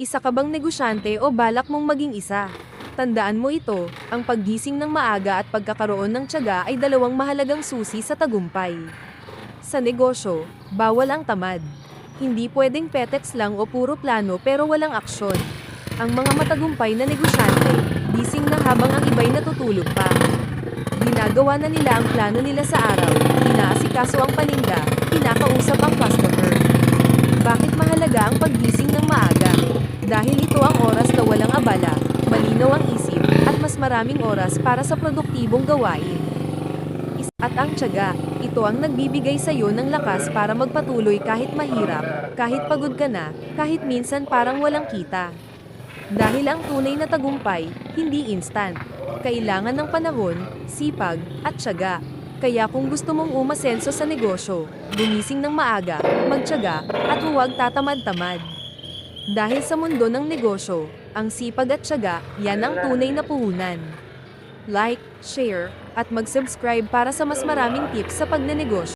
Isa ka bang negosyante o balak mong maging isa? Tandaan mo ito, ang paggising ng maaga at pagkakaroon ng tiyaga ay dalawang mahalagang susi sa tagumpay. Sa negosyo, bawal ang tamad. Hindi pwedeng petex lang o puro plano pero walang aksyon. Ang mga matagumpay na negosyante, gising na habang ang iba'y natutulog pa. Ginagawa na nila ang plano nila sa araw, inaasikaso ang paninda, kinakausap ang customer. Bakit mahalaga ang paggising ng maaga? Dahil ito ang oras na walang abala, malinaw ang isip, at mas maraming oras para sa produktibong gawain. At ang tiyaga, ito ang nagbibigay sa iyo ng lakas para magpatuloy kahit mahirap, kahit pagod ka na, kahit minsan parang walang kita. Dahil ang tunay na tagumpay, hindi instant. Kailangan ng panahon, sipag, at tiyaga. Kaya kung gusto mong umasenso sa negosyo, gumising ng maaga, magtiyaga, at huwag tatamad-tamad. Dahil sa mundo ng negosyo, ang sipag at tiyaga, yan ang tunay na puhunan. Like, share, at mag-subscribe para sa mas maraming tips sa pagnenegosyo.